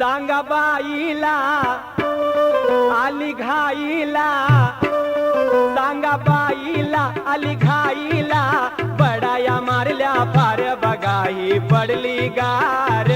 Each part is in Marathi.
सांगा बाईला आली घाईला. सांगा बाईला आली घाईला. बडाया मारल्या फार बघाई पडली गार.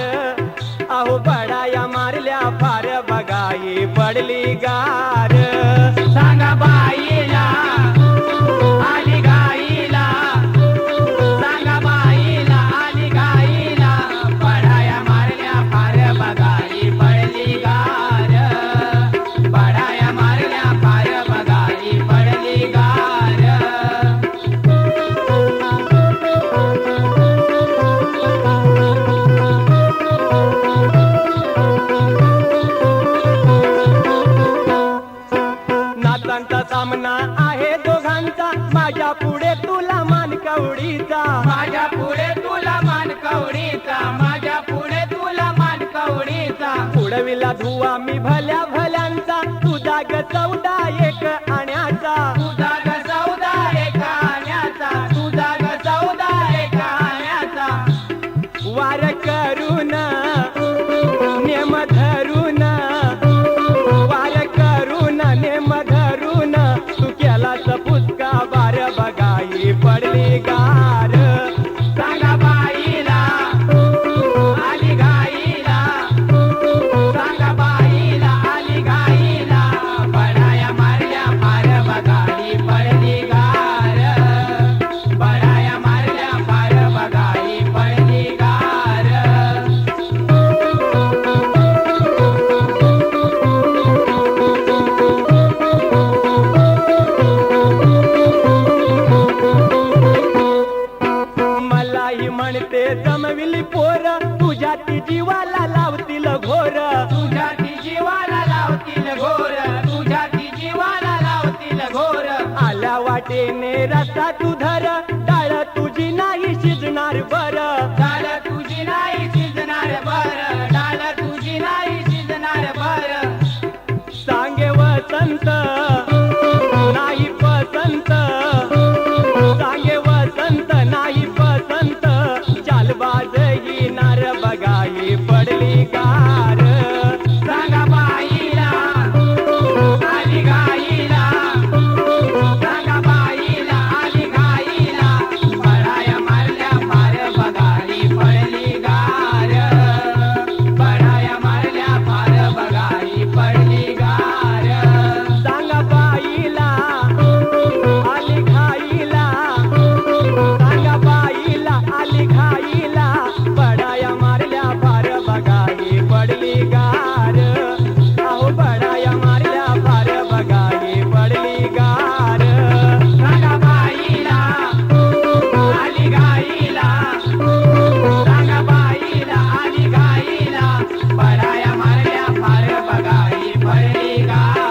पुढे तुला मान कवडीचा माझ्या पुढे तुला मान कवडीचा माझ्या पुढे तुला मान कवडीचा उडविला धुवा मी भल्या भल्यांचा. तुझा ग चौदा एक आण्याचा. तुझा ग चौदा एका आण्याचा. तुझा ग चौदा एका आण्याचा. वार करून जीवाला लावतील घोर. तुझ्या ती जीवाला लावतील घोर. तुझ्या ती जीवाला लावतील घोर. आल्या वाटेने रस्ता तू धर. डाळ तुझी नाही शिजणार बर. डाळ तुझी नाही शिजणार बर. डाळ तुझी नाही शिजणार बर. सांगे वसंत Amiga.